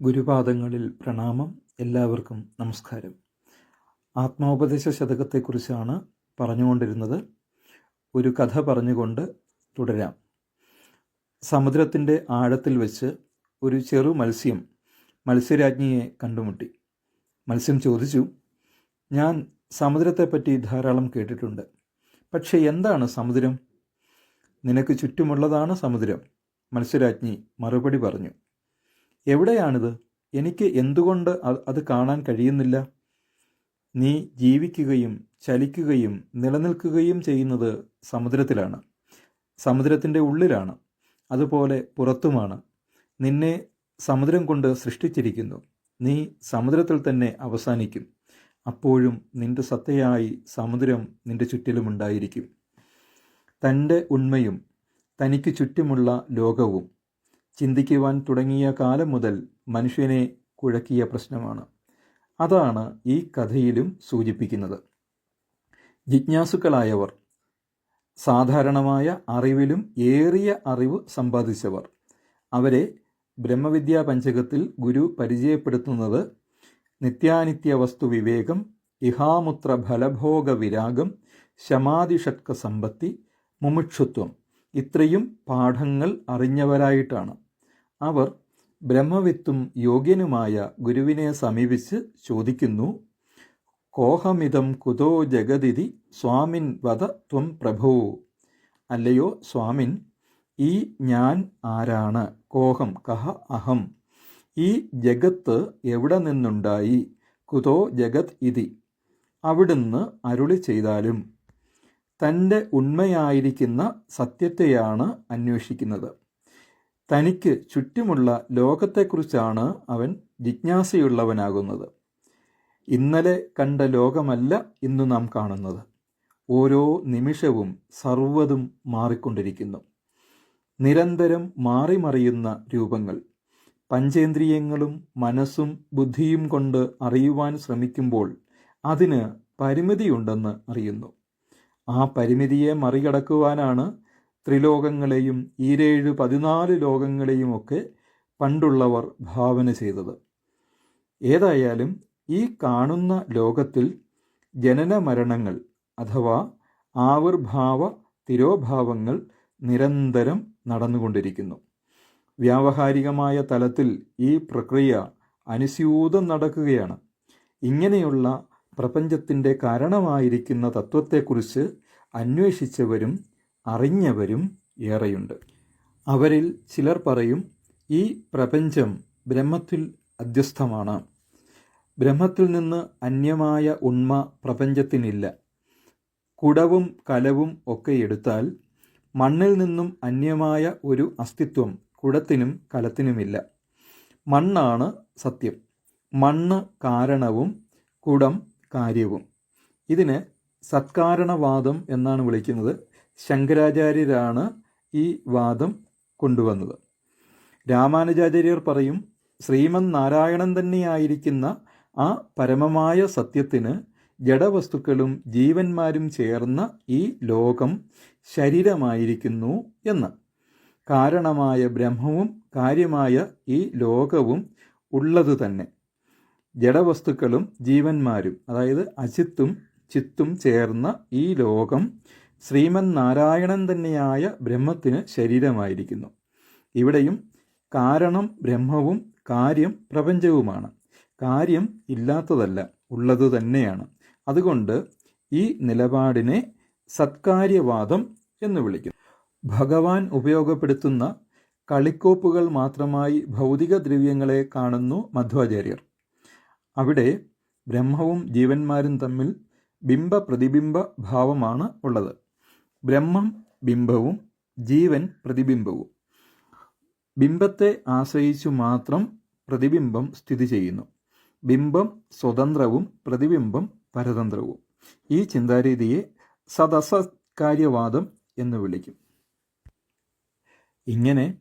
ഗുരുപാദങ്ങളിൽ പ്രണാമം. എല്ലാവർക്കും നമസ്കാരം. ആത്മോപദേശ ശതകത്തെക്കുറിച്ചാണ് പറഞ്ഞുകൊണ്ടിരുന്നത്. ഒരു കഥ പറഞ്ഞുകൊണ്ട് തുടരാം. സമുദ്രത്തിന്റെ ആഴത്തിൽ വെച്ച് ഒരു ചെറു മത്സ്യം മത്സ്യരാജ്ഞിയെ കണ്ടുമുട്ടി. മത്സ്യം ചോദിച്ചു ഞാൻ സമുദ്രത്തെപ്പറ്റി ധാരാളം കേട്ടിട്ടുണ്ട്. പക്ഷേ എന്താണ് സമുദ്രം? നിനക്ക് ചുറ്റുമുള്ളതാണ് സമുദ്രം മത്സ്യരാജ്ഞി മറുപടി പറഞ്ഞു. എവിടെയാണിത്? എനിക്ക് എന്തുകൊണ്ട് അത് കാണാൻ കഴിയുന്നില്ല? നീ ജീവിക്കുകയും ചലിക്കുകയും നിലനിൽക്കുകയും ചെയ്യുന്നത് സമുദ്രത്തിലാണ്. സമുദ്രത്തിന്റെ ഉള്ളിലാണ്. അതുപോലെ പുറത്തുമാണ്. നിന്നെ സമുദ്രം കൊണ്ട് സൃഷ്ടിച്ചിരിക്കുന്നു. നീ സമുദ്രത്തിൽ തന്നെ അവസാനിക്കും. അപ്പോഴും നിന്റെ സത്തയായി സമുദ്രം നിന്റെ ചുറ്റിലുമുണ്ടായിരിക്കും തന്റെ ഉണ്മയും തനിക്ക് ചുറ്റുമുള്ള ലോകവും ചിന്തിക്കുവാൻ തുടങ്ങിയ കാലം മുതൽ മനുഷ്യനെ കുഴക്കിയ പ്രശ്നമാണ്. അതാണ് ഈ കഥയിലും സൂചിപ്പിക്കുന്നത്. ജിജ്ഞാസുക്കളായവർ സാധാരണമായ അറിവിലും ഏറിയ അറിവ് സമ്പാദിച്ചവർ അവരെ ബ്രഹ്മവിദ്യാ പഞ്ചകത്തിൽ ഗുരു പരിചയപ്പെടുത്തുന്നത് നിത്യാനിത്യ വസ്തു വിവേകം ഇഹാമുത്ര ഫലഭോഗ വിരാഗം ശമാതിഷട്ക സമ്പത്തി മുമുക്ഷുത്വം ഇത്രയും പാഠങ്ങൾ അറിഞ്ഞവരായിട്ടാണ്. അവർ ബ്രഹ്മവിത്തും യോഗ്യനുമായ ഗുരുവിനെ സമീപിച്ച് ചോദിക്കുന്നു കോഹമിതം കുതോ ജഗതിഥി സ്വാമിൻ വധ ത്വം പ്രഭോ? അല്ലയോ സ്വാമിൻ ഈ ഞാൻ ആരാണ്? കോഹം കഹ അഹം. ഈ ജഗത്ത് എവിടെ നിന്നുണ്ടായി? കുതോ ജഗത് ഇതി. അവിടുന്ന് അരുളി ചെയ്താലും. തന്റെ ഉണ്മയായിരിക്കുന്ന സത്യത്തെയാണ് അന്വേഷിക്കുന്നത്. തനിക്ക് ചുറ്റുമുള്ള ലോകത്തെക്കുറിച്ചാണ് അവൻ ജിജ്ഞാസയുള്ളവനാകുന്നത്. ഇന്നലെ കണ്ട ലോകമല്ല ഇന്നു നാം കാണുന്നത്. ഓരോ നിമിഷവും സർവതും മാറിക്കൊണ്ടിരിക്കുന്നു. നിരന്തരം മാറിമറിയുന്ന രൂപങ്ങൾ. പഞ്ചേന്ദ്രിയങ്ങളും മനസ്സും ബുദ്ധിയും കൊണ്ട് അറിയുവാൻ ശ്രമിക്കുമ്പോൾ അതിന് പരിമിതിയുണ്ടെന്ന് അറിയുന്നു. ആ പരിമിതിയെ മറികടക്കുവാനാണ് ത്രിലോകങ്ങളെയും ഈരേഴ് പതിനാല് ലോകങ്ങളെയുമൊക്കെ പണ്ടുള്ളവർ ഭാവന ചെയ്തത്. ഏതായാലും ഈ കാണുന്ന ലോകത്തിൽ ജനന മരണങ്ങൾ അഥവാ ആവിർഭാവ തിരോഭാവങ്ങൾ നിരന്തരം നടന്നുകൊണ്ടിരിക്കുന്നു. വ്യാവഹാരികമായ തലത്തിൽ ഈ പ്രക്രിയ അനുസ്യൂതം നടക്കുകയാണ്. ഇങ്ങനെയുള്ള പ്രപഞ്ചത്തിന്റെ കാരണമായിരിക്കുന്ന തത്വത്തെക്കുറിച്ച് അന്വേഷിച്ചവരും അറിഞ്ഞവരും ഏറെയുണ്ട്. അവരിൽ ചിലർ പറയും ഈ പ്രപഞ്ചം ബ്രഹ്മത്തിൽ അധ്യസ്ഥമാണ്. ബ്രഹ്മത്തിൽ നിന്ന് അന്യമായ ഉണ്മ പ്രപഞ്ചത്തിനില്ല. കുടവും കലവും ഒക്കെ എടുത്താൽ മണ്ണിൽ നിന്നും അന്യമായ ഒരു അസ്തിത്വം കുടത്തിനും കലത്തിനുമില്ല. മണ്ണാണ് സത്യം. മണ്ണ് കാരണവും കുടം കാര്യവും. ഇതിനെ സത്കാരണവാദം എന്നാണ് വിളിക്കുന്നത്. ശങ്കരാചാര്യരാണ് ഈ വാദം കൊണ്ടുവന്നത്. രാമാനുജാചാര്യർ പറയും ശ്രീമൻ നാരായണൻ തന്നെയായിരിക്കുന്ന ആ പരമമായ സത്യത്തിന് ജഡവസ്തുക്കളും ജീവന്മാരും ചേർന്ന ഈ ലോകം ശരീരമായിരിക്കുന്നു എന്ന്. കാരണമായ ബ്രഹ്മവും കാര്യമായ ഈ ലോകവും ഉള്ളത് തന്നെ. ജഡവസ്തുക്കളും ജീവന്മാരും അതായത് അചിത്തും ചിത്തും ചേർന്ന ഈ ലോകം ശ്രീമൻ നാരായണൻ തന്നെയായ ബ്രഹ്മത്തിന് ശരീരമായിരിക്കുന്നു. ഇവിടെയും കാരണം ബ്രഹ്മവും കാര്യം പ്രപഞ്ചവുമാണ്. കാര്യം ഇല്ലാത്തതല്ല ഉള്ളത് തന്നെയാണ്. അതുകൊണ്ട് ഈ നിലപാടിനെ സത്കാര്യവാദം എന്ന് വിളിക്കുന്നു. ഭഗവാൻ ഉപയോഗപ്പെടുത്തുന്ന കളിക്കോപ്പുകൾ മാത്രമായി ഭൗതിക ദ്രവ്യങ്ങളെ കാണുന്നു മധ്വാചാര്യർ. അവിടെ ബ്രഹ്മവും ജീവന്മാരും തമ്മിൽ ബിംബ പ്രതിബിംബ ഭാവമാണ് ഉള്ളത്. ബ്രഹ്മം ബിംബവും ജീവൻ പ്രതിബിംബവും. ബിംബത്തെ ആശ്രയിച്ചു മാത്രം പ്രതിബിംബം സ്ഥിതി ചെയ്യുന്നു. ബിംബം സ്വതന്ത്രവും പ്രതിബിംബം പരതന്ത്രവും. ഈ ചിന്താരീതിയെ സദസകാര്യവാദം എന്ന് വിളിക്കും. ഇങ്ങനെ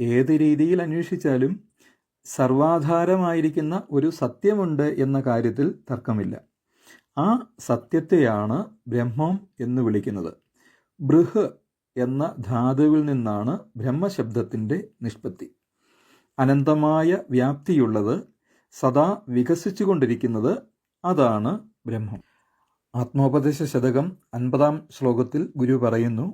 ഏത് രീതിയിൽ അന്വേഷിച്ചാലും സർവാധാരമായിരിക്കുന്ന ഒരു സത്യമുണ്ട് എന്ന കാര്യത്തിൽ തർക്കമില്ല. ആ സത്യത്തെയാണ് ബ്രഹ്മം എന്ന് വിളിക്കുന്നത്. ബൃഹ് എന്ന ധാതുവിൽ നിന്നാണ് ബ്രഹ്മശബ്ദത്തിന്റെ നിഷ്പത്തി. അനന്തമായ വ്യാപ്തിയുള്ളത് സദാ വികസിച്ചുകൊണ്ടിരിക്കുന്നത് അതാണ് ബ്രഹ്മം. ആത്മോപദേശ ശതകം അൻപതാം ശ്ലോകത്തിൽ ഗുരു പറയുന്നു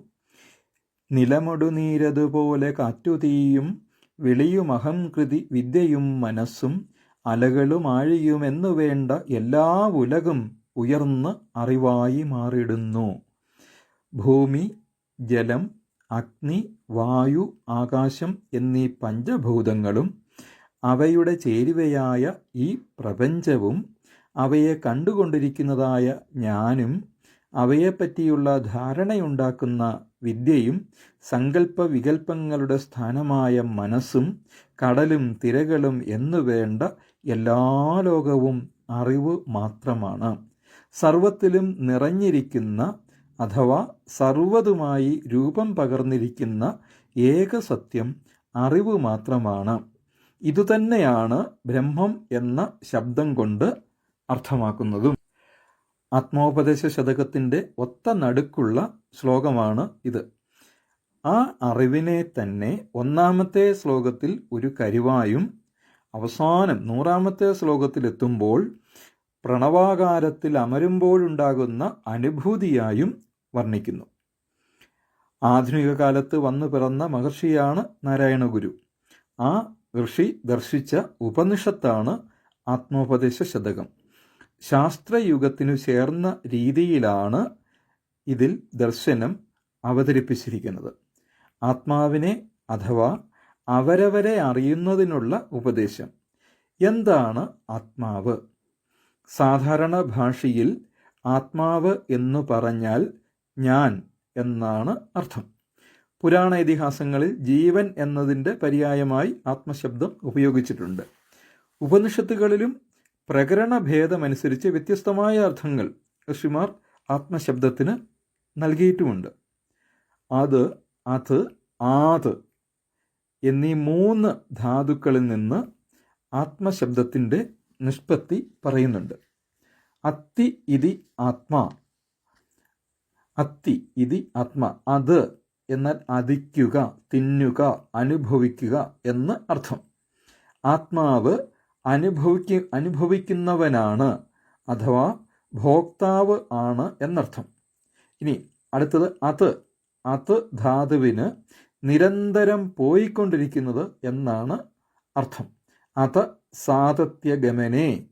നിലമൊടുനീരതുപോലെ കാറ്റുതീയും വിളിയുമഹം കൃതി വിദ്യയും മനസ്സും അലകളും ആഴിയുമെന്നു വേണ്ട എല്ലാ ഉലകും ഉയർന്ന് അറിവായി മാറിടുന്നു. ഭൂമി ജലം അഗ്നി വായു ആകാശം എന്നീ പഞ്ചഭൂതങ്ങളും അവയുടെ ചേരുവയായ ഈ പ്രപഞ്ചവും അവയെ കണ്ടുകൊണ്ടിരിക്കുന്നതായ ഞാനും അവയെപ്പറ്റിയുള്ള ധാരണയുണ്ടാക്കുന്ന വിദ്യയും സങ്കല്പ വികല്പങ്ങളുടെ സ്ഥാനമായ മനസ്സും കടലും തിരകളും എന്നുവേണ്ട എല്ലാ ലോകവും അറിവ് മാത്രമാണ്. സർവത്തിലും നിറഞ്ഞിരിക്കുന്ന അഥവാ സർവതുമായി രൂപം പകർന്നിരിക്കുന്ന ഏക സത്യം അറിവ് മാത്രമാണ്. ഇതുതന്നെയാണ് ബ്രഹ്മം എന്ന ശബ്ദം കൊണ്ട് അർത്ഥമാക്കുന്നതും. ആത്മോപദേശ ശതകത്തിന്റെ ഒത്ത നടുക്കുള്ള ശ്ലോകമാണ് ഇത്. ആ അറിവിനെ തന്നെ ഒന്നാമത്തെ ശ്ലോകത്തിൽ ഒരു കരുവായും അവസാനം നൂറാമത്തെ ശ്ലോകത്തിലെത്തുമ്പോൾ പ്രണവാകാരത്തിൽ അമരുമ്പോഴുണ്ടാകുന്ന അനുഭൂതിയായും വർണിക്കുന്നു. ആധുനിക കാലത്ത് വന്നു പിറന്ന മഹർഷിയാണ് നാരായണഗുരു ആ ഋഷി ദർശിച്ച ഉപനിഷത്താണ് ആത്മോപദേശ ശതകം. ശാസ്ത്രയുഗത്തിനു ചേർന്ന രീതിയിലാണ് ഇതിൽ ദർശനം അവതരിപ്പിച്ചിരിക്കുന്നത്. ആത്മാവിനെ അഥവാ അവരവരെ അറിയുന്നതിനുള്ള ഉപദേശം. എന്താണ് ആത്മാവ്? സാധാരണ ഭാഷയിൽ ആത്മാവ് എന്നു പറഞ്ഞാൽ ഞാൻ എന്നാണ് അർത്ഥം. പുരാണ ഇതിഹാസങ്ങളിൽ ജീവൻ എന്നതിന്റെ പര്യായമായി ആത്മശബ്ദം ഉപയോഗിച്ചിട്ടുണ്ട്. ഉപനിഷത്തുകളിലും പ്രകരണ ഭേദമനുസരിച്ച് വ്യത്യസ്തമായ അർത്ഥങ്ങൾ ഋഷിമാർ ആത്മശബ്ദത്തിന് നൽകിയിട്ടുമുണ്ട്. അത് അത് ആത് എന്നീ മൂന്ന് ധാതുക്കളിൽ നിന്ന് ആത്മശബ്ദത്തിന്റെ നിഷ്പത്തി പറയുന്നുണ്ട്. അത്തി ഇതി ആത്മാ അത്തി ഇതി ആത്മ. അത് എന്നാൽ അതിക്കുക തിന്നുക അനുഭവിക്കുക എന്ന് അർത്ഥം. ആത്മാവ് അനുഭവിക്ക അനുഭവിക്കുന്നവനാണ് അഥവാ ഭോക്താവ് ആണ് എന്നർത്ഥം. ഇനി അടുത്തത് അത്. അത് ധാതുവിന് നിരന്തരം പോയിക്കൊണ്ടിരിക്കുന്നത് എന്നാണ് അർത്ഥം. അത് സാതത്യഗമനെ.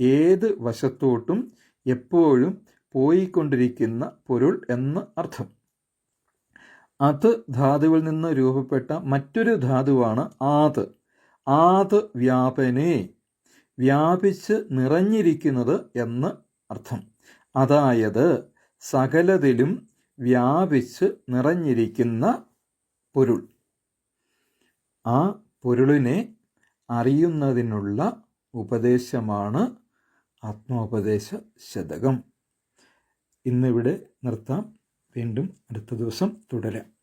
ഏത് വശത്തോട്ടും എപ്പോഴും പോയിക്കൊണ്ടിരിക്കുന്ന പൊരുൾ എന്ന് അർത്ഥം. അത് ധാതുവിൽ നിന്ന് രൂപപ്പെട്ട മറ്റൊരു ധാതുവാണ് ആത്. ആത് വ്യാപനെ വ്യാപിച്ച് നിറഞ്ഞിരിക്കുന്നത് എന്ന് അർത്ഥം. അതായത് സകലതിലും വ്യാപിച്ച് നിറഞ്ഞിരിക്കുന്ന പൊരുൾ. ആ പൊരുളിനെ അറിയുന്നതിനുള്ള ഉപദേശമാണ് ആത്മോപദേശ ശതകം ഇന്നിവിടെ നിർത്താം. വീണ്ടും അടുത്ത ദിവസം തുടരാം.